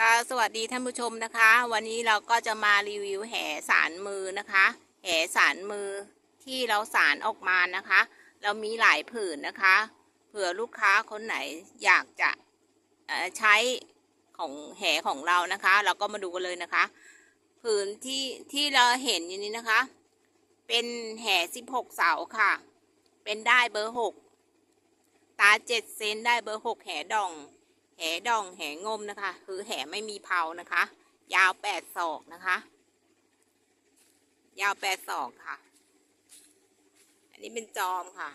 ก็สวัสดีท่านผู้ชมนะคะ วันนี้เราก็จะมารีวิวแห่สารมือนะคะ แห่สารมือที่เราสารออกมานะคะ เรามีหลายผืนนะคะ เผื่อลูกค้าคนไหนอยากจะใช้ของแห่ของเรานะคะ เราก็มาดูกันเลยนะคะ ผืนที่ที่เราเห็นอยู่นี้นะคะ เป็นแห่สิบหกเสาค่ะ เป็นได้เบอร์หกตาเจ็ดเซนได้เบอร์หกแห่ดอง แหดองแหงมนะคะ คือแหไม่มีเพานะคะ ยาวแปดศอกนะคะ ยาวแปดศอกค่ะ อันนี้เป็นจอมค่ะ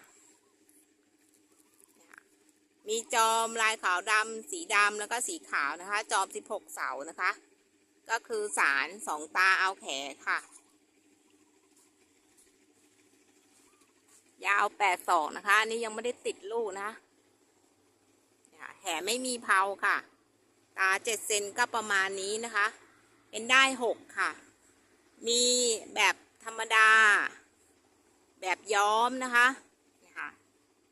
มีจอมลายขาวดำสีดำแล้วก็สีขาวนะคะ จอมสิบหกเสานะคะ ก็คือสารสองตาเอาแขค่ะ ยาวแปดศอกนะคะอันนี้ยังไม่ได้ติดลูกนะ คะค่ไม่มีเพาค่ะ ตาเจ็ดเซนก็ประมาณนี้นะคะ เป็นได้หกค่ะ มีแบบธรรมดา แบบย้อมนะคะนี่ค่ะ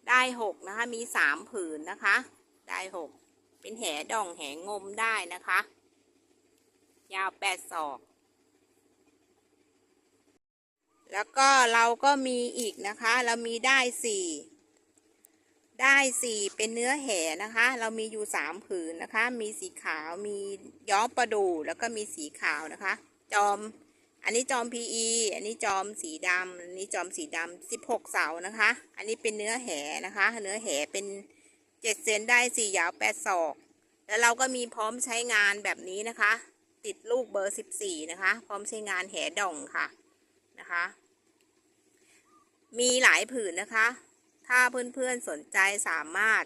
ได้หกนะคะ มีสามผืนนะคะ ได้หกเป็นแหดองแหงมได้นะคะ ยาวแปดศอกแล้วก็เราก็มีอีกนะคะ เรามีได้สี่ ได้สี่เป็นเนื้อแห่นะคะ เรามีอยู่สามผืนนะคะ มีสีขาวมีย้อมประดูแล้วก็มีสีขาวนะคะ จอม อันนี้จอม PE อันนี้จอมสีดำอันนี้จอมสีดำสิบหกเสานะคะ อันนี้เป็นเนื้อแห่นะคะ เนื้อแห่เป็นเจ็ดเซนได้สี่ยาวแปดศอก แล้วเราก็มีพร้อมใช้งานแบบนี้นะคะ ติดลูกเบอร์สิบสี่นะคะ พร้อมใช้งานแห่ดองค่ะนะคะ มีหลายผืนนะคะ ถ้าเพื่อนๆสนใจสามารถ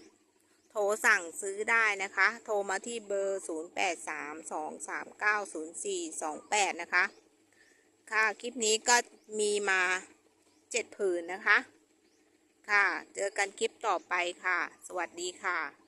โทรสั่งซื้อได้นะคะ โทรมาที่เบอร์ 0832390428 นะคะ ค่ะ คลิปนี้ก็มีมา 7 ผืนนะคะ ค่ะ เจอกันคลิปต่อไปค่ะ สวัสดีค่ะ